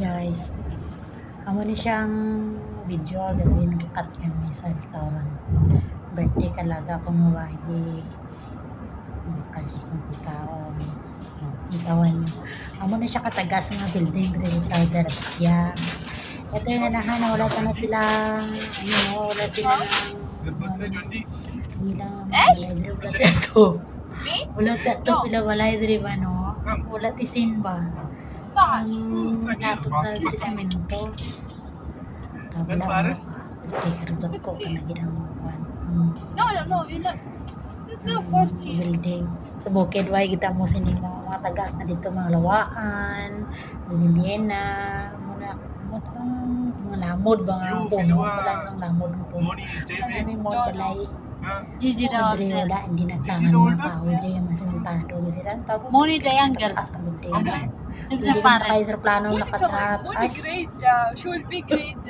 guys. Amo ni siyang video gabi nagkat kami sa restaurant. Birthday kalaga akong mawahi. Bakal siya sa pagkaon. Itawan niyo. Amo na siya kataga sa mga building dito sa Darapya. Ito yung anahan na wala pa na silang ano, wala sila ng ilang diri wala tato. Me? Wala tato pila walay diri ba no? Wala tisin ba? total tricemento tapi Paris putih kerudung kok kena kita mukuan no no no you not it's not building sebokeh dua kita mau sini mga tagas na dito mga lawaan dumiliena muna mga lamod ba nga po wala nang lamod mo po wala nang mod balay Gigi daw. Audrey wala, hindi nagtangan mga tao. Audrey naman sa mga tao. Moni Triangle. Basta-basta. Okay. Hindi Simple ko sa pares. kayo sa plano nakataas. grade. Uh, should be grade. Uh,